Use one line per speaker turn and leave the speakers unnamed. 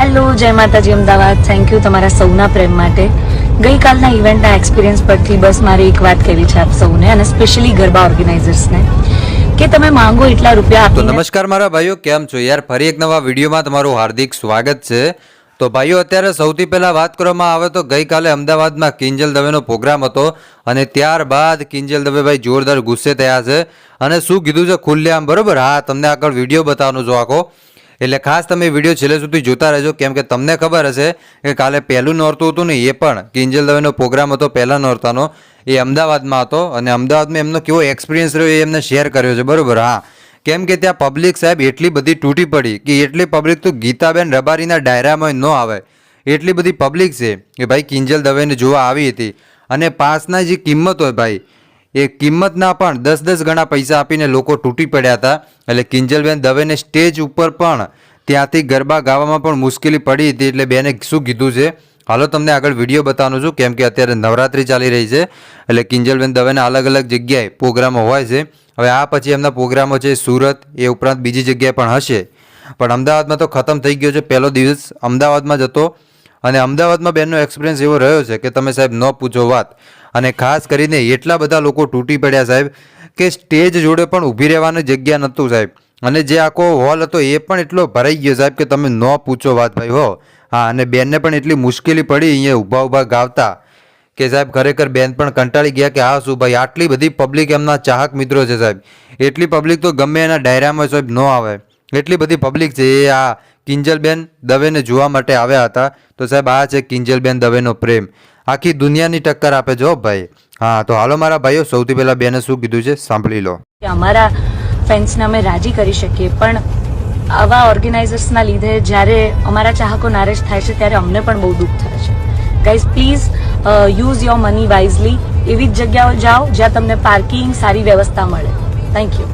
Hello જય માતાજી Ahmedabad. Thank you તમારા સૌના પ્રેમ માટે. ગઈકાલના ઇવેન્ટના એક્સપિરિયન્સ પરથી બસ મારે એક વાત કહેવી છે આપ સૌને અને સ્પેશિયલી ગરબા ઓર્ગેનાઇઝર્સને કે તમે માંગો એટલા રૂપિયા
તો નમસ્કાર મારા ભાઈઓ કેમ છો? યાર ફરી એક નવા વિડીયોમાં તમારું હાર્દિક સ્વાગત છે. તો ભાઈઓ અત્યારે સૌથી પહેલા વાત કરવામાં આવે તો ગઈકાલે અમદાવાદમાં કિંજલ દવેનો પ્રોગ્રામ હતો અને ત્યારબાદ કિંજલ દવે ભાઈ જોરદાર ગુસ્સે થયા છે. અને શું કીધું છે ખુલ્લેઆમ બરોબર? હા તમને આગળ વીડિયો બતાવવાનો જો આખો. એટલે ખાસ તમે વીડિયો છેલ્લે સુધી જોતા રહેજો, કેમ કે તમને ખબર હશે કે કાલે પહેલું નોરતું હતું ને એ પણ કિંજલ દવેનો પ્રોગ્રામ હતો, પહેલાં નોરતાનો, એ અમદાવાદમાં હતો, અને અમદાવાદમાં એમનો કેવો એક્સપિરિયન્સ રહ્યો એ એમને શેર કર્યો છે, બરોબર? હા. કેમ કે ત્યાં પબ્લિક સાહેબ એટલી બધી તૂટી પડી, કે એટલી પબ્લિક તો ગીતાબેન રબારીના ડાયરામાં ન આવે. એટલી બધી પબ્લિક છે, કે ભાઈ કિંજલ દવેને જોવા આવી હતી. અને પાસના જે કિંમત હોય ભાઈ એ કિંમતના પણ દસ દસ ગણા પૈસા આપીને લોકો તૂટી પડ્યા હતા. એટલે કિંજલબેન દવેને સ્ટેજ ઉપર પણ ત્યાંથી ગરબા ગાવામાં પણ મુશ્કેલી પડી હતી. એટલે બેને શું કીધું છે? હાલો, તમને આગળ વીડિયો બતાવવાનું છું, કેમ કે અત્યારે નવરાત્રિ ચાલી રહી છે. એટલે કિંજલબેન દવેના અલગ અલગ જગ્યાએ પ્રોગ્રામો હોય છે. હવે આ પછી એમના પ્રોગ્રામો છે સુરત, એ ઉપરાંત બીજી જગ્યાએ પણ હશે. પણ અમદાવાદમાં તો ખતમ થઈ ગયો છે પહેલો દિવસ. અમદાવાદમાં જ હતો. અને અમદાવાદમાં બેનનો એક્સપિરિયન્સ એવો રહ્યો છે કે તમે સાહેબ ન પૂછો વાત. અને ખાસ કરીને એટલા બધા લોકો તૂટી પડ્યા સાહેબ કે સ્ટેજ જોડે પણ ઊભી રહેવાની જગ્યા નહોતું સાહેબ. અને જે આખો હોલ હતો એ પણ એટલો ભરાઈ ગયો સાહેબ કે તમે ન પૂછો વાત ભાઈ હો. હા, અને બેનને પણ એટલી મુશ્કેલી પડી અહીંયા ઊભા ઊભા ગાવતા કે સાહેબ ખરેખર બેન પણ કંટાળી ગયા કે હા, શું ભાઈ, આટલી બધી પબ્લિક એમના ચાહક મિત્રો છે સાહેબ. એટલી પબ્લિક તો ગમે એના ડાયરામાં સાહેબ ન આવે. એટલી બધી પબ્લિક છે, એ આ કિંજલબેન દવેને જોવા માટે આવ્યા હતા. તો સાહેબ, આ છે કિંજલબેન દવેનો પ્રેમ. આખી દુનિયાની ટક્કર આપે જો ભાઈ. હા, તો હાલો મારા ભાઈઓ, સૌથી પહેલાં બેને શું કીધું છે સાંભળી લો.
અમારા ફેન્સને અમે રાજી કરી શકીએ, પણ આવા ઓર્ગેનાઇઝર્સના લીધે જ્યારે અમારા ચાહકો નારેજ થાય છે, ત્યારે અમને પણ બહુ દુઃખ થાય છે. Guys please use your money wisely એવી જ જગ્યાઓ જાઓ જ્યાં તમને પાર્કિંગ સારી વ્યવસ્થા મળે. Thank you